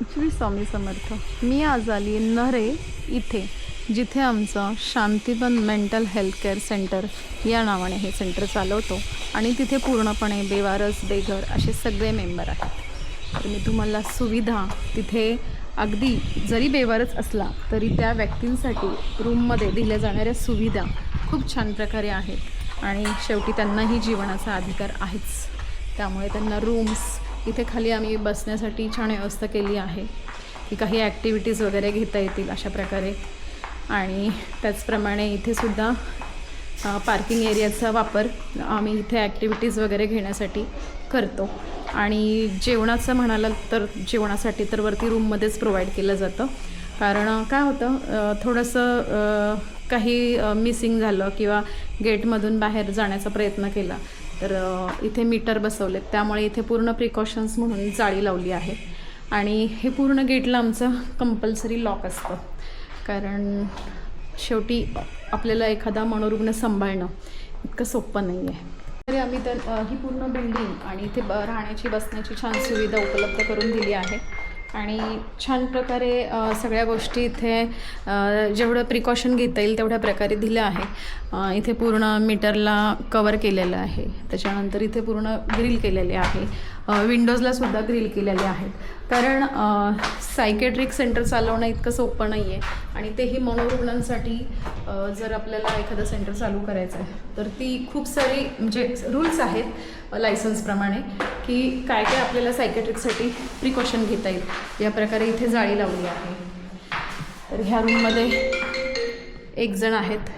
श्री स्वामी समर्थ. मी आज आली नरे इथे जिथे आमचं Shantivan mental health care centre या नावाने हे सेंटर चालवतो आणि तिथे पूर्णपणे बेवारस बेघर असे सगळे मेंबर आहेत. तर मी तुम्हाला सुविधा तिथे अगदी जरी बेवारच असला तरी त्या व्यक्तींसाठी रूममध्ये दिल्या जाणाऱ्या सुविधा खूप छान प्रकारे आहेत. आणि शेवटी त्यांनाही जीवनाचा अधिकार आहेच. त्यामुळे त्यांना रूम्स इथे खाली आम्ही बसण्यासाठी छान व्यवस्था केली आहे की काही ॲक्टिव्हिटीज वगैरे घेता येतील अशा प्रकारे. आणि त्याचप्रमाणे इथेसुद्धा पार्किंग एरियाचा वापर आम्ही इथे ॲक्टिव्हिटीज वगैरे घेण्यासाठी करतो. आणि जेवणाचं म्हणाल तर जेवणासाठी तर वरती रूममध्येच प्रोव्हाइड केलं जातं. कारण काय होतं थोडंसं काही मिसिंग झालं किंवा गेटमधून बाहेर जाण्याचा प्रयत्न केला तर इथे मीटर बसवलेत. त्यामुळे इथे पूर्ण प्रिकॉशन्स म्हणून जाळी लावली आहे. आणि हे पूर्ण गेटला आमचं कंपल्सरी लॉक असतं. कारण शेवटी आपल्याला एखादा मनोरुग्ण सांभाळणं इतकं सोपं नाही आहे तरी आम्ही तर ही पूर्ण बिल्डिंग आणि इथे ब राहण्याची बसण्याची छान सुविधा उपलब्ध करून दिली आहे. आणि छान प्रकारे सगळ्या गोष्टी इथे जेवढं प्रिकॉशन घेता येईल तेवढ्या प्रकारे दिलं आहे. इथे पूर्ण मीटरला कवर केलेलं आहे. त्याच्यानंतर इथे पूर्ण ग्रिल केलेले आहे. विंडोजला सुद्धा ग्रिल केलेले आहेत. कारण सायकेट्रिक सेंटर चालवणं इतकं सोपं नाही आहे आणि तेही मनोरुग्णांसाठी जर आपल्याला एखादं सेंटर चालू करायचं आहे तर ती खूप सारी म्हणजे रूल्स आहेत लायसन्सप्रमाणे की काय काय आपल्याला सायकेट्रिकसाठी प्रिकॉशन घेता येईल. या प्रकारे इथे जाळी लावली आहे. तर ह्या रूममध्ये एक जण आहेत.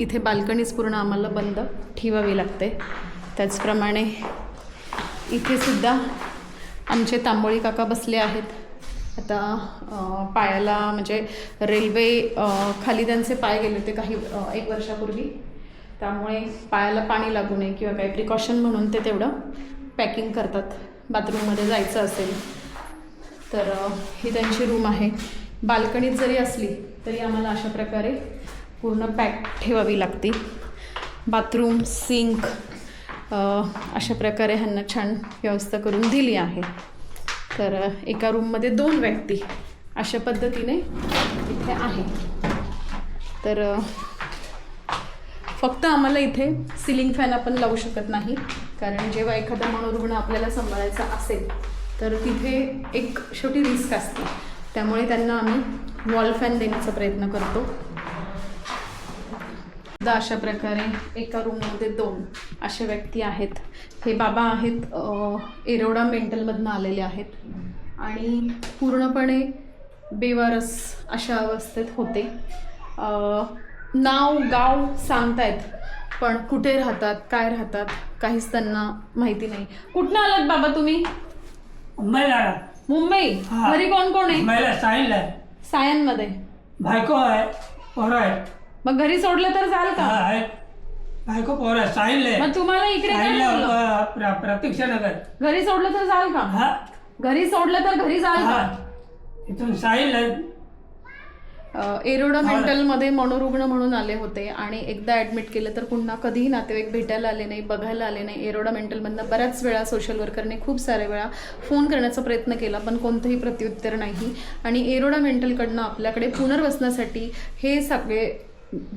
इथे बाल्कनीच पूर्ण आम्हाला बंद ठेवावी लागते. त्याचप्रमाणे इथे सुद्धा आमचे तांबोळी काका बसले आहेत. आता पायाला म्हणजे रेल्वे खाली त्यांचे पाय गेले होते काही एक वर्षापूर्वी. त्यामुळे पायाला पाणी लागू नये किंवा काही प्रिकॉशन म्हणून ते तेवढं पॅकिंग करतात. बाथरूममध्ये जायचं असेल तर ही त्यांची रूम आहे. बाल्कनीत जरी असली तरी आम्हाला अशा प्रकारे पूर्ण पॅक ठेवावी लागते. बाथरूम सिंक अशा प्रकारे ह्यांना छान व्यवस्था करून दिली आहे. तर एका रूममध्ये दोन व्यक्ती अशा पद्धतीने इथे आहे. तर फक्त आम्हाला इथे सिलिंग फॅन आपण लावू शकत नाही. कारण जेव्हा एखादा मनोरुग्ण आपल्याला सांभाळायचा असेल तर तिथे एक छोटी रिस्क असते. त्यामुळे त्यांना आम्ही वॉल फॅन देण्याचा प्रयत्न करतो. अशा प्रकारे एका रूममध्ये दोन असे व्यक्ती आहेत. हे बाबा आहेत एरोडा मेंटलमधनं आलेले आहेत. आणि पूर्णपणे बेवारस अशा अवस्थेत होते. नाव गाव सांगतायत पण कुठे राहतात काय राहतात काहीच त्यांना माहिती नाही. कुठनं आलात बाबा तुम्ही? मुंबईला. मुंबई? हा. घरी कोण कोण आहे? मुंबईला सांगितलंय सायनमध्ये. बायको आहे पोरं आहेत. मग घरी सोडलं तर हा, का? आहेत. बायको पोरं आहेत. सांगितलंय मग तुम्हाला इकडे काय सांगितलं बोललं? अ, प्र- प्रतीक्षानगर. घरी सोडलं तर जाल का? हा. घरी सोडलं तर घरी जाल हा. का? इथून सांगितलं अ, एरोडा मेंटलमध्ये मनोरुग्ण म्हणून आले होते आणि एकदा ॲडमिट केलं तर पुन्हा कधीही नातेवाईक भेटायला आले नाही बघायला आले नाही. एरोडा मेंटलमधनं बऱ्याच वेळा सोशल वर्करने खूप साऱ्या वेळा फोन करण्याचा प्रयत्न केला पण कोणतंही प्रत्युत्तर नाही. आणि एरोडा मेंटलकडनं आपल्याकडे पुनर्वसनासाठी हे सगळे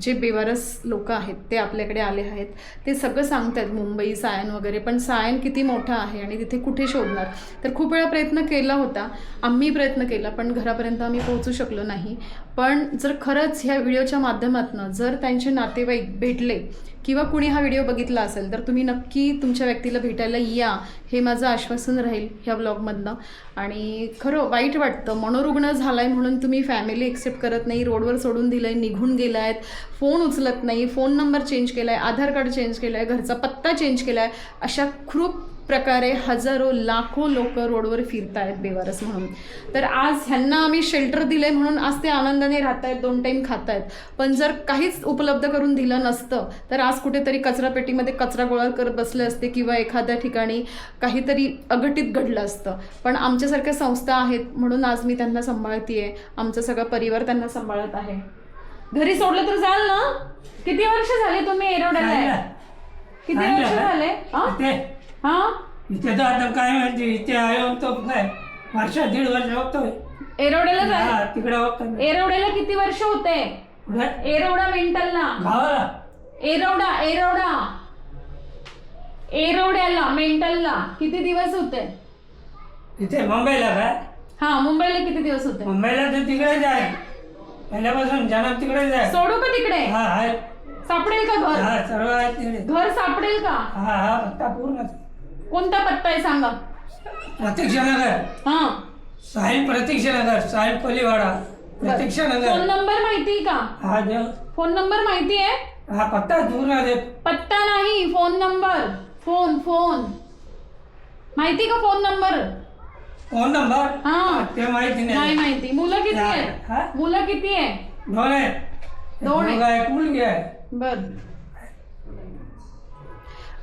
जे बेवारस लोक आहेत ते आपल्याकडे आले आहेत ते सगळं सांगतात मुंबई सायन वगैरे. पण सायन किती मोठं आहे आणि तिथे कुठे शोधणार? तर खूप वेळा प्रयत्न केला होता. आम्ही प्रयत्न केला पण घरापर्यंत आम्ही पोहोचू शकलो नाही. पण जर खरंच ह्या व्हिडिओच्या माध्यमातून जर त्यांचे नातेवाईक भेटले किंवा कुणी हा व्हिडिओ बघितला असेल तर तुम्ही नक्की तुमच्या व्यक्तीला भेटायला या. हे माझं आश्वासन राहील ह्या ब्लॉगमधनं. आणि खरं वाईट वाटतं. मनोरुग्ण झाला आहे म्हणून तुम्ही फॅमिली एक्सेप्ट करत नाही रोडवर सोडून दिलं आहे निघून गेला आहेत फोन उचलत नाही फोन नंबर चेंज केला आहे आधार कार्ड चेंज केला आहे घरचा पत्ता चेंज केला आहे अशा खूप प्रकारे हजारो लाखो लोक रोडवर फिरत आहेत बेवारस म्हणून. तर आज ह्यांना आम्ही शेल्टर दिले म्हणून आज ते आनंदाने राहत आहेत दोन टाईम खात आहेत पण जर काहीच उपलब्ध करून दिलं नसतं तर आज कुठेतरी कचरा पेटीमध्ये कचरा गोळा करत बसले असते किंवा एखाद्या ठिकाणी काहीतरी अघटित घडलं असतं. पण आमच्यासारख्या संस्था आहेत म्हणून आज मी त्यांना सांभाळतीये. आमचा सगळा परिवार त्यांना सांभाळत आहे. घरी सोडलं तर जाल ना. किती वर्ष झाले तुम्ही एरोड्याला? आहे? किती वर्ष. झाले? हा? ते हा? इथे तर आता काय माहिती इथे आहे तो काय? वर्ष दीड वर्ष होतोय एरवड्याला जा. हा तिकडे होतो एरवड्याला किती वर्ष होते? कुठे? एरवडा मेंटलला. गावाला. एरवडा एरवडा एरवड्याला मेंटलला. किती दिवस होते? इथे मुंबईला काय हा मुंबईला किती दिवस होते? मुंबईला तर तिकडेच आहे पहिल्यापासून जन्म तिकडेच आहे सोडू का तिकडे? हा आहे सापडेल का घर? सर्व आहे तिकडे. घर सापडेल का? हा हा पत्ता पूर्ण. कोणता पत्ता आहे सांगा? प्रतीक्षा नगर हा. साहिल प्रतीक्षा नगर साहिल कोलीवाडा प्रतीक्षा फोन नंबर माहिती का? हा देव. फोन नंबर माहिती आहे? हा पत्ता पूर्ण दे पत्ता नाही फोन नंबर. Phone phone. माहिती का फोन नंबर? Phone number? हा. ते माहिती नाही. नाही माहिती. मुलं किती हा? आहे मुलं किती आहे दोन आहे दोन आहे. मुलगा आहे एक मुलगी आहे बर.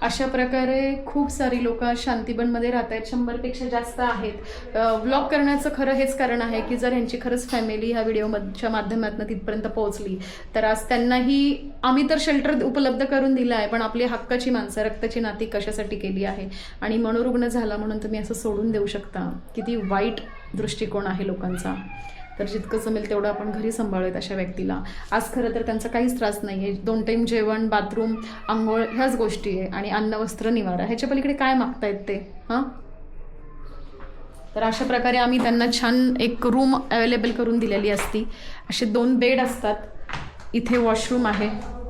अशा प्रकारे खूप सारी लोक शांतीबनमध्ये राहत आहेत शंभरपेक्षा जास्त आहेत. व्लॉग करण्याचं खरं हेच कारण आहे की जर यांची खरंच फॅमिली ह्या व्हिडिओच्या माध्यमातून तिथपर्यंत पोहोचली तर आज त्यांनाही आम्ही तर शेल्टर उपलब्ध करून दिलं आहे पण आपली हक्काची माणसं रक्ताची नाती कशासाठी केली आहे? आणि मनोरुग्ण झाला म्हणून तुम्ही असं सोडून देऊ शकता. किती वाईट दृष्टिकोन आहे लोकांचा. तर जितकं जमेल तेवढं आपण घरी सांभाळूयात अशा व्यक्तीला. आज खरं तर त्यांचा काहीच त्रास नाही आहे दोन टाईम जेवण बाथरूम आंघोळ ह्याच गोष्टी आहे. आणि अन्न वस्त्र निवारा. ह्याच्या पलीकडे काय मागतायत ते? हां? तर अशा प्रकारे आम्ही त्यांना छान एक रूम अवेलेबल करून दिलेली असती. असे दोन बेड असतात. इथे वॉशरूम आहे.